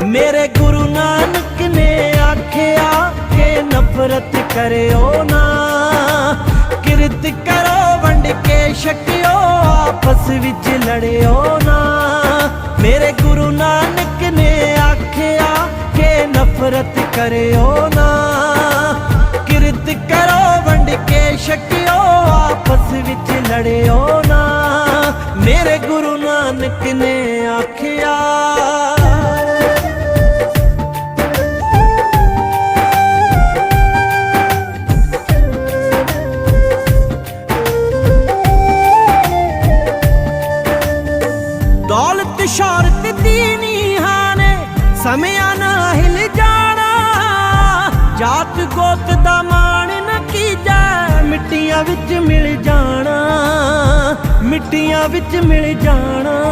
ਮੇਰੇ ਗੁਰੂ ਨਾਨਕ ਨੇ ਆਖਿਆ ਕਿ ਨਫ਼ਰਤ ਕਰਿਓ ਨਾ। ਕਿਰਤ ਕਰੋ, ਵੰਡ ਕੇ ਛਕਿਓ, ਆਪਸ ਵਿੱਚ ਲੜਿਓ ਨਾ। ਮੇਰੇ ਗੁਰੂ ਨਾਨਕ ਨੇ ਆਖਿਆ ਕਿ ਨਫ਼ਰਤ ਕਰਿਓ ਨਾ। ਕਿਰਤ ਕਰੋ, ਵੰਡ ਕੇ ਛਕਿਓ, ਆਪਸ ਵਿੱਚ ਲੜਿਓ ਨਾ। ਮੇਰੇ ਗੁਰੂ ਨਾਨਕ ਨੇ ਆਖਿਆ ਦੌਲਤ ਸ਼ੌਹਰਤ ਦੀ ਹਾਨੇ ਸਮਿਆਂ ਨਾ ਹਿਲ ਜਾਣਾ। ਜਾਤ ਗੋਤ ਦਾ ਮਾਣ ਨਾ ਕੀਜੈ, ਮਿੱਟੀਆਂ ਵਿੱਚ ਮਿਲ ਜਾਣਾ, ਮਿੱਟੀਆਂ ਵਿੱਚ ਮਿਲ ਜਾਣਾ।